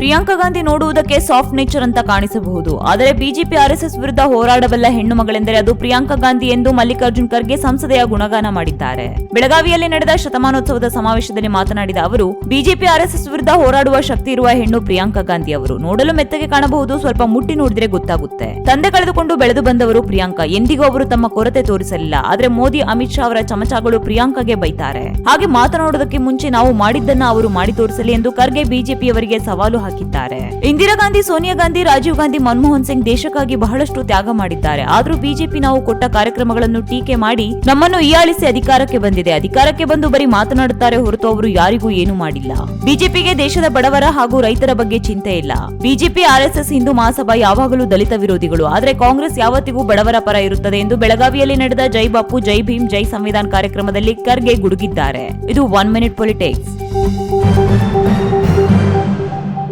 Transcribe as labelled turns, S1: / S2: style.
S1: ಪ್ರಿಯಾಂಕಾ ಗಾಂಧಿ ನೋಡುವುದಕ್ಕೆ soft nature ಅಂತ ಕಾಣಿಸಬಹುದು. ಆದರೆ ಬಿಜೆಪಿ ಆರ್ಎಸ್ಎಸ್ ವಿರುದ್ಧ ಹೋರಾಡಬಲ್ಲ ಹೆಣ್ಣು ಮಗಳೆಂದರೆ ಅದು ಪ್ರಿಯಾಂಕಾ ಗಾಂಧಿ ಎಂದು ಮಲ್ಲಿಕಾರ್ಜುನ್ ಖರ್ಗೆ ಸಂಸದೆಯ ಗುಣಗಾನ ಮಾಡಿದ್ದಾರೆ. ಬೆಳಗಾವಿಯಲ್ಲಿ ನಡೆದ ಶತಮಾನೋತ್ಸವದ ಸಮಾವೇಶದಲ್ಲಿ ಮಾತನಾಡಿದ ಅವರು, ಬಿಜೆಪಿ ಆರ್ಎಸ್ಎಸ್ ವಿರುದ್ಧ ಹೋರಾಡುವ ಶಕ್ತಿ ಇರುವ ಹೆಣ್ಣು ಪ್ರಿಯಾಂಕಾ ಗಾಂಧಿ ಅವರು. ನೋಡಲು ಮೆತ್ತಗೆ ಕಾಣಬಹುದು, ಸ್ವಲ್ಪ ಮುಟ್ಟಿ ನೋಡಿದ್ರೆ ಗೊತ್ತಾಗುತ್ತೆ. ತಂದೆ ಕಳೆದುಕೊಂಡು ಬೆಳೆದು ಬಂದವರು ಪ್ರಿಯಾಂಕಾ. ಎಂದಿಗೂ ಅವರು ತಮ್ಮ ಕೊರತೆ ತೋರಿಸಲಿಲ್ಲ. ಆದ್ರೆ ಮೋದಿ, ಅಮಿತ್ ಶಾ ಅವರ ಚಮಚಗಳು ಪ್ರಿಯಾಂಕಾಗೆ ಬೈತಾರೆ. ಹಾಗೆ ಮಾತನಾಡೋದಕ್ಕೆ ಮುಂಚೆ ನಾವು ಮಾಡಿದ್ದನ್ನ ಅವರು ಮಾಡಿ ತೋರಿಸಲಿ ಎಂದು ಖರ್ಗೆ ಬಿಜೆಪಿಯವರಿಗೆ ಸವಾಲು ಹಾಕಿದ್ದಾರೆ. ಇಂದಿರಾ ಗಾಂಧಿ, ಸೋನಿಯಾ ಗಾಂಧಿ, ರಾಜೀವ್ ಗಾಂಧಿ, ಮನಮೋಹನ್ ಸಿಂಗ್ ದೇಶಕ್ಕಾಗಿ ಬಹಳಷ್ಟು ತ್ಯಾಗ ಮಾಡಿದ್ದಾರೆ. ಆದರೂ ಬಿಜೆಪಿ ನಾವು ಕೊಟ್ಟ ಕಾರ್ಯಕ್ರಮಗಳನ್ನು ಟೀಕೆ ಮಾಡಿ ನಮ್ಮನ್ನು ಹೀಯಾಳಿಸಿ ಅಧಿಕಾರಕ್ಕೆ ಬಂದಿದೆ. ಅಧಿಕಾರಕ್ಕೆ ಬಂದು ಬರೀ ಮಾತನಾಡುತ್ತಾರೆ ಹೊರತು ಅವರು ಯಾರಿಗೂ ಏನು ಮಾಡಿಲ್ಲ. ಬಿಜೆಪಿಗೆ ದೇಶದ ಬಡವರ ಹಾಗೂ ರೈತರ ಬಗ್ಗೆ ಚಿಂತೆ ಇಲ್ಲ. ಬಿಜೆಪಿ ಆರ್ಎಸ್ಎಸ್ ಹಿಂದೂ ಮಹಾಸಭಾ ಯಾವಾಗಲೂ ದಲಿತ ವಿರೋಧಿಗಳು. ಆದರೆ ಕಾಂಗ್ರೆಸ್ ಯಾವತ್ತಿಗೂ ಬಡವರ ಪರ ಇರುತ್ತದೆ ಎಂದು ಬೆಳಗಾವಿಯಲ್ಲಿ ನಡೆದ ಜೈ ಬಾಪು, ಜೈ ಭೀಮ್, ಜೈ ಸಂವಿಧಾನ ಕಾರ್ಯಕ್ರಮದಲ್ಲಿ ಖರ್ಗೆ ಗುಡುಗಿದ್ದಾರೆ. ಇದು ಒನ್ ಮಿನಿಟ್ ಪೊಲಿಟಿಕ್ಸ್.